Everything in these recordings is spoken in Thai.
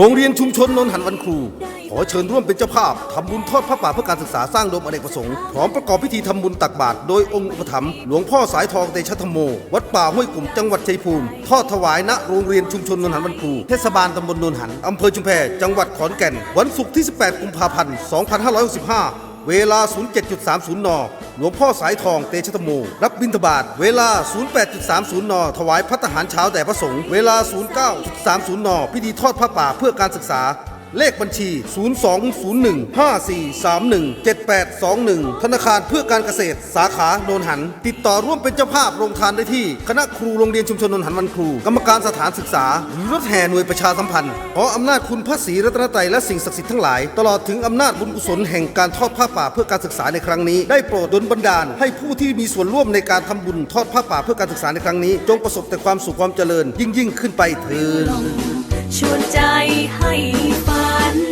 รงเรียนชุมชนนนหันวันครู ขอเชิญร่วมเป็นเจ้าภาพทำบุญทอดพระป่าเพื่อการศึกษาสร้างโดมอเนกประสงค์พร้อมประกอบพิธีทำบุญตักบาตรโดยองค์อุปถัมภ์หลวงพ่อสายทองเตชะธรรมโม วัดป่าห้วยกลุ่มจังหวัดชัยภูมิ ทอดถวายณโรงเรียนชุมชนนนหันวันครู เทศบาลตำบลนนหันอำเภอชุมแพจังหวัดขอนแก่น วันศุกร์ที่ 18 กุมภาพันธ์ 2565 เวลา 07.30 น หลวงพ่อสายทองเตชะธโม รับบิณฑบาต เวลา 08.30 น ถวายพัฒหารเช้าแด่พระสงฆ์ เวลา 09.30 น พิธีทอดผ้าป่าเพื่อการศึกษา เลขบัญชี 020154317821 ธนาคารเพื่อการเกษตรสาขาโนนหัน ติดต่อร่วมเป็นเจ้าภาพโรงทานได้ที่ คณะครูโรงเรียนชุมชนโนนหันวันครู กรรมการสถานศึกษา หรือรถแห่หน่วยประชาสัมพันธ์ขออำนาจคุณพระศรีรัตนตรัยและสิ่งศักดิ์สิทธิ์ทั้งหลาย ตลอดถึงอำนาจบุญกุศลแห่งการทอดผ้าป่าเพื่อการศึกษาในครั้งนี้ ได้โปรดดลบันดาล ให้ผู้ที่มีส่วนร่วมในการทำบุญทอดผ้าป่าเพื่อการศึกษาในครั้งนี้ จงประสบแต่ความสุขความเจริญ ยิ่งยิ่งขึ้นไปเถิด ชวนใจให้ฝัน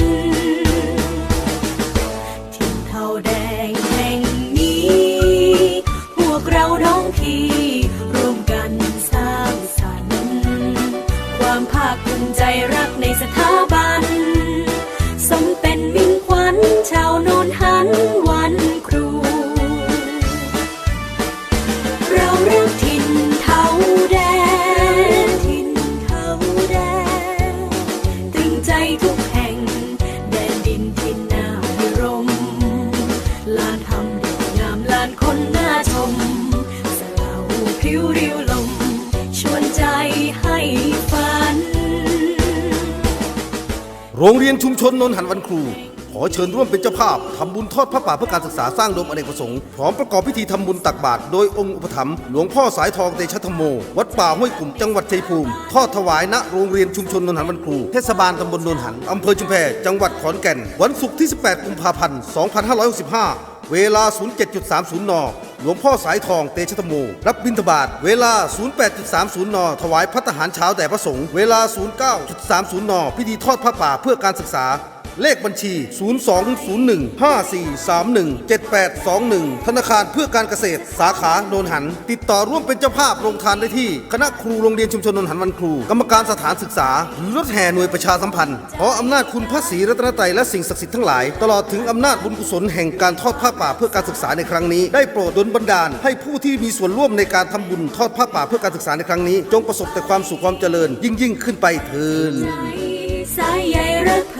ทุกแห่ง แดนดินที่น่าพิรม ลานทำดีงามลานคนน่าชมสลาวพริ้วริ้วลม ชวนใจให้ฝัน โรงเรียนชุมชนนนหันวันครู ขอเชิญร่วมเป็นเจ้าภาพทำบุญทอดพระป่าเพื่อการศึกษาสร้างโดมอเนกประสงค์พร้อมประกอบพิธีทำบุญตักบาตรโดยองค์อุปถัมภ์หลวงพ่อสายทองเตชะธรรมโม วัดป่าห้วยกลุ่มจังหวัดชัยภูมิทอดถวายณโรงเรียนชุมชนนนหันวันครูเทศบาลตำบลนนหันอำเภอชุมแพจังหวัดขอนแก่น วันศุกร์ที่ 18 กุมภาพันธ์ 2565 เวลา 07.30 นหลวงพ่อสายทองเตชะธรรมโม รับบิณฑบาตเวลา 08.30 น ถวายพัฒหารเช้าแด่พระสงฆ์เวลา 09.30 น พิธีทอดผ้าป่าเพื่อการศึกษา เลขบัญชี 020154317821 ธนาคารเพื่อการเกษตรสาขาโนนหัน ติดต่อร่วมเป็นเจ้าภาพโรงทานได้ที่ คณะครูโรงเรียนชุมชนโนนหันวันครู กรรมการสถานศึกษา หรือรถแห่หน่วยประชาสัมพันธ์ขออำนาจคุณพระศรีรัตนตรัยและสิ่งศักดิ์สิทธิ์ทั้งหลาย ตลอดถึงอำนาจบุญกุศลแห่งการทอดผ้าป่าเพื่อการศึกษาในครั้งนี้ ได้โปรดดลบันดาล ให้ผู้ที่มีส่วนร่วมในการทำบุญทอดผ้าป่าเพื่อการศึกษาในครั้งนี้ จงประสบแต่ความสุขความเจริญ ยิ่งยิ่งขึ้นไปเถิดสายใยรัก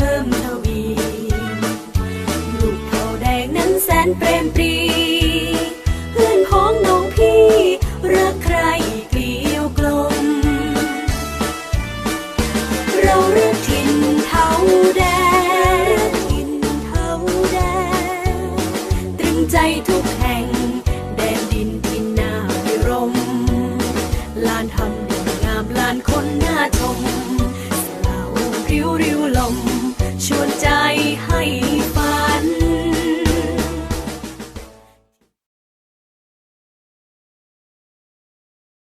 นเปรมปรีเพื่อนพ้องน้องพี่รักใครเกลียวกลม เรารักถิ่นเทาแดงถิ่นเทาแดงตรึงใจทุกแห่ง แดนดินที่น่าพิรมลานทำดีงามลานคนน่าชม